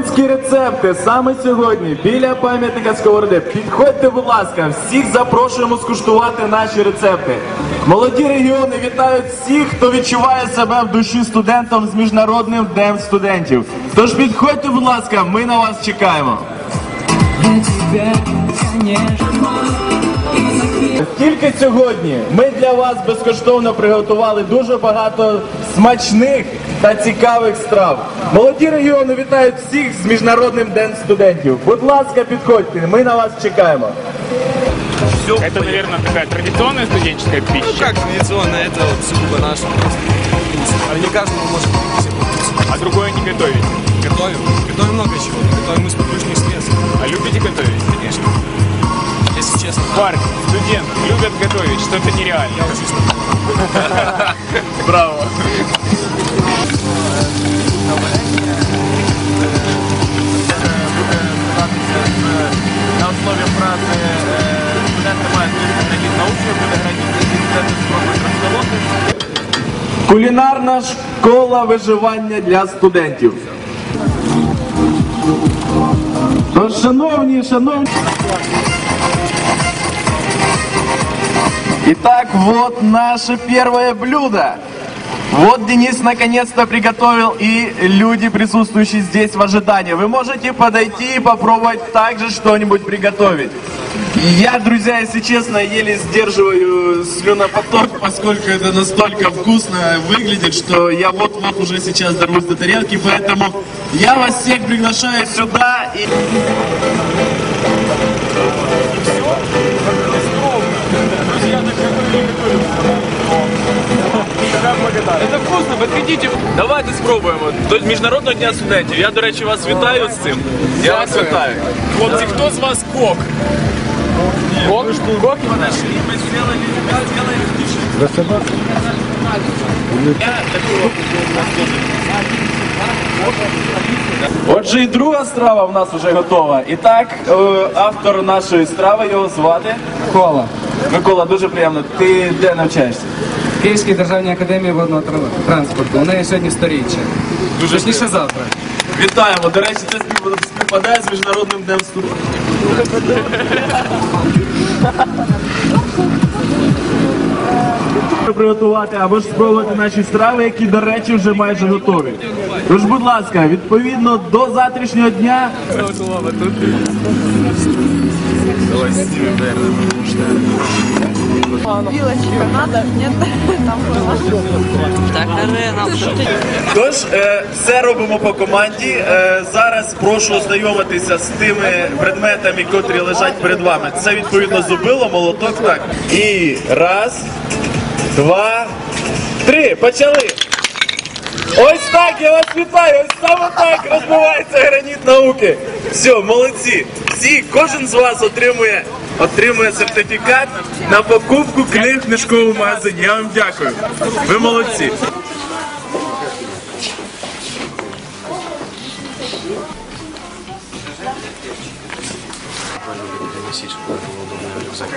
Студентські рецепти саме сьогодні біля пам'ятника Сковороди. Підходьте, будь ласка, всіх запрошуємо скуштувати наші рецепти. Молоді регіони вітають всіх, хто відчуває себе в душі студентом з міжнародним днем студентів. Тож підходьте, будь ласка, ми на вас чекаємо. Тільки сьогодні ми для вас безкоштовно приготували дуже багато смачних та цікавих страв. Молоді регіони вітають всіх з міжнародним днем студентів. Будь ласка, підходьте, ми на вас чекаємо. Это, наверное, такая традиционная студенческая Ну пища. как традиционно, это вот сугубо наш вкус. А не каждому может быть всего вкус. А другое не готовить. Готовим. Готовим много чего. Готовим из подручных средств. А любите готовить? Конечно. Если честно. Парни, студент, любят готовить, что-то нереально. Я учусь на Браво. Кулінарна школа виживання для студентів. Тож, шановні, шановні. Итак, вот наше первое блюдо. Вот Денис наконец-то приготовил, и люди, присутствующие здесь в ожидании, вы можете подойти и попробовать также что-нибудь приготовить. Я, друзья, если честно, еле сдерживаю слюнопоток, поскольку это настолько вкусно выглядит, что я вот-вот уже сейчас дорвусь до тарелки, поэтому я вас всех приглашаю сюда. И... підходіть. Давайте спробуємо. До Міжнародного дня студентів. Я, до речі, вас вітаю з цим. Я вас вітаю. Хлопці, хто з вас кок? Кок? Кок? Отже, і друга страва в нас вже готова. І так, е, автор нашої страви його звати Кола. Микола. Дуже приємно. Ти де навчаєшся? Київській державній академії водного транспорту. У неї сьогодні сторіччя. Дуже Точніше завтра. Вітаємо. До речі, це співпадає з міжнародним днем студентів. Приготувати або ж спробувати наші страви, які, до речі, вже майже готові. Тож, будь ласка, відповідно до завтрашнього дня. Тож, е, все робимо по команді. Е, зараз прошу ознайомитися з тими предметами, котрі лежать перед вами. Це відповідно зубило, молоток. Так. І раз, два, три. Почали. Ось так, я вас вітаю. Ось саме так розбивається граніт науки. Все, молодці. Всі, кожен з вас отримує. Отримує сертифікат на покупку книг в книжковому магазині. Я вам дякую. Ви молодці. Рюкзак.